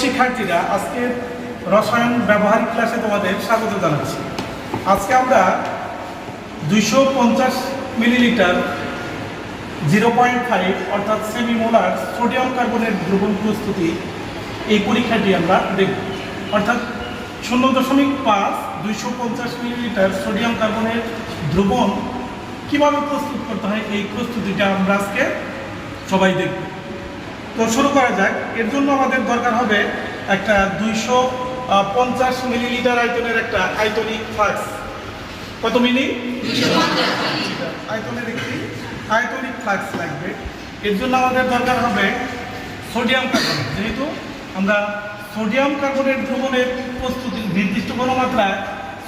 শিক্ষার্থীরা আজকে রসায়ন ব্যবহারিক ক্লাসে তোমাদের স্বাগত জানাচ্ছি। আজকে আমরা দুইশো পঞ্চাশ মিলিলিটার জিরো পয়েন্ট ফাইভ অর্থাৎ সেমিমোলার সোডিয়াম কার্বনের দ্রবণ প্রস্তুতি এই পরীক্ষাটি আমরা দেখব। অর্থাৎ শূন্য দশমিক পাঁচ দুইশো পঞ্চাশ মিলিলিটার সোডিয়াম কার্বনের দ্রবণ কীভাবে প্রস্তুত করতে হয় এই প্রস্তুতিটা আমরা আজকে সবাই দেখব। তো শুরু করা যাক। এর জন্য আমাদের দরকার হবে একটা দুইশো পঞ্চাশ মিলিলিটার আয়তনের একটা আয়তনিক ফ্লাক্স। কত মিলি? আয়তনের একটি আয়তনিক ফ্লাক্স লাগবে। এর জন্য আমাদের দরকার হবে সোডিয়াম কার্বন যেহেতু আমরা সোডিয়াম কার্বনের দ্রবণের প্রস্তুতি, নির্দিষ্ট কোনো মাত্রায়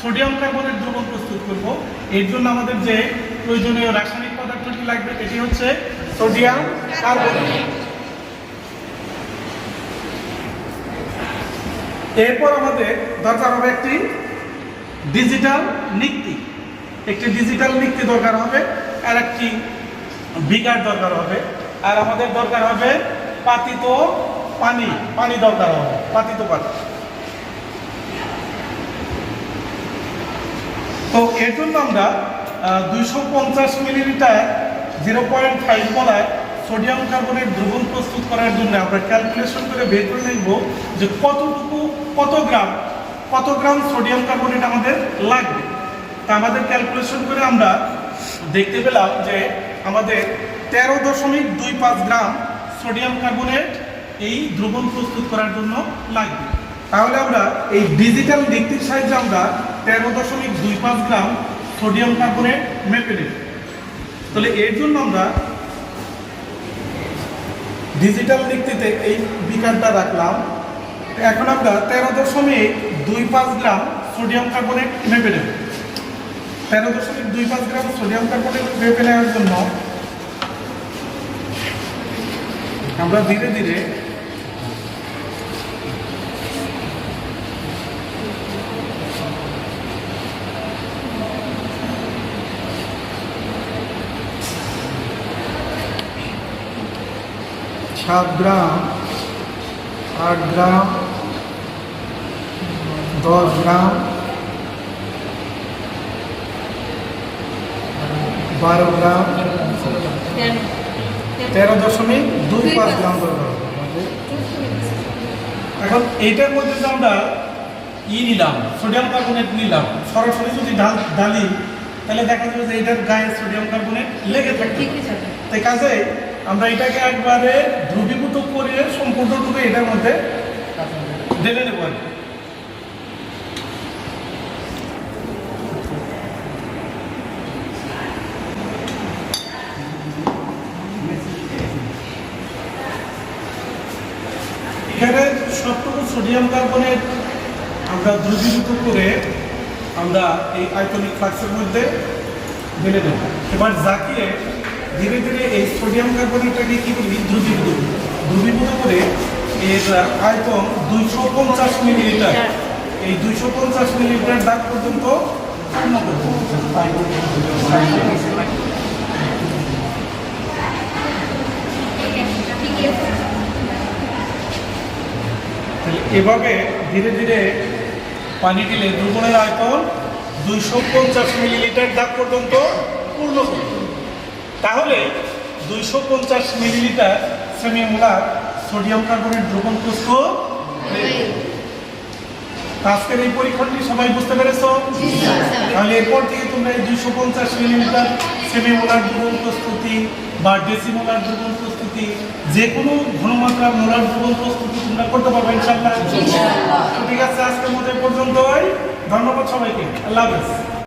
সোডিয়াম কার্বনের দ্রবণ প্রস্তুত করব। এর জন্য আমাদের যে প্রয়োজনীয় রাসায়নিক পদার্থটি লাগবে এটি হচ্ছে সোডিয়াম কার্বনেট। এরপর আমাদের দরকার হবে একটি ডিজিটাল নিক্তি একটি ডিজিটাল নিক্তি দরকার হবে, আর একটি বিকার দরকার হবে। আর আমাদের দরকার হবে পাতিত পানি পানি দরকার হবে, পাতিত পানি। তো এর জন্য আমরা দুইশো পঞ্চাশ millilitre zero point five molar sodium কার্বনের দ্রবণ প্রস্তুত করার জন্য আমরা ক্যালকুলেশন করে বের করে নেব যে কতটুকু, কত গ্রাম কত গ্রাম সোডিয়াম কার্বনেট আমাদের লাগবে। তা আমাদের ক্যালকুলেশন করে আমরা দেখতে পেলাম যে আমাদের তেরো দশমিক দুই পাঁচ গ্রাম সোডিয়াম কার্বনেট এই দ্রবণ প্রস্তুত করার জন্য লাগবে। তাহলে আমরা এই ডিজিটাল দিকটির সাহায্যে আমরা তেরো দশমিক দুই পাঁচ গ্রাম সোডিয়াম কার্বনেট মেপে নেব। তাহলে এর জন্য আমরা ডিজিটাল ভিত্তিতে এই বিকারটা রাখলাম। এখন আমরা তেরো দশমিক দুই পাঁচ গ্রাম সোডিয়াম কার্বনেট মেপে নেব। তেরো দশমিক দুই পাঁচ গ্রাম সোডিয়াম কার্বনেট মেপে নেওয়ার জন্য আমরা ধীরে ধীরে সাত গ্রাম আট গ্রাম দশ গ্রাম বারো গ্রাম তেরো দশমিক দুই পাঁচ গ্রাম। এখন এইটার মধ্যে যে আমরা ই নিলাম সোডিয়াম কার্বনেট নিলাম সরাসরি যদি ঢাল ঢালি তাহলে দেখা যাবে যে এটার গায়ে সোডিয়াম কার্বনেট লেগে থাকে তাই কাজে আমরা এটাকে একবারে ধ্রুবীভূত করে সম্পূর্ণরূপে এটার মধ্যে ঢেলে নেব এখানে সবটুকু সোডিয়াম কার্বনেট আমরা দ্রবীভূত করে আমরা এই আইকনিক ফ্লাক্সের মধ্যে ঢেলে দেব এবার জাকিয়ে ধীরে ধীরে এই সোডিয়াম কার্বনেটটাকে কী করি দ্রবীভূত। দ্রবীভূত করে এর আয়তন দুইশো পঞ্চাশ মিলিলিটার এই দুইশো পঞ্চাশ মিলিলিটার দাগ পর্যন্ত এভাবে ধীরে ধীরে পানি দিলে দ্রবণের আয়তন দুইশো পঞ্চাশ মিলিলিটার দাগ পর্যন্ত পূর্ণ করতে হবে। তাহলে দুইশো পঞ্চাশ মিলিলিটার সেমিমোলার সোডিয়াম কার্বনেট দ্রবণ প্রস্তুত আজকের এই পরীক্ষাটি সবাই বুঝতে পেরেছ? তাহলে এরপর থেকে তোমরা এই দুইশো পঞ্চাশ মিলিমিটার সেমিমোলার দ্রবণ প্রস্তুতি বা ডেসিমোলার দ্রবণ প্রস্তুতি যে কোনো ঘনমাত্রার মোলার দ্রবণ প্রস্তুতি তোমরা করতে পারবে ইনশাল্লাহ ঠিক আছে আজকের মতো এই পর্যন্তই। ধন্যবাদ সবাইকে। আল্লাহ হাফেজ।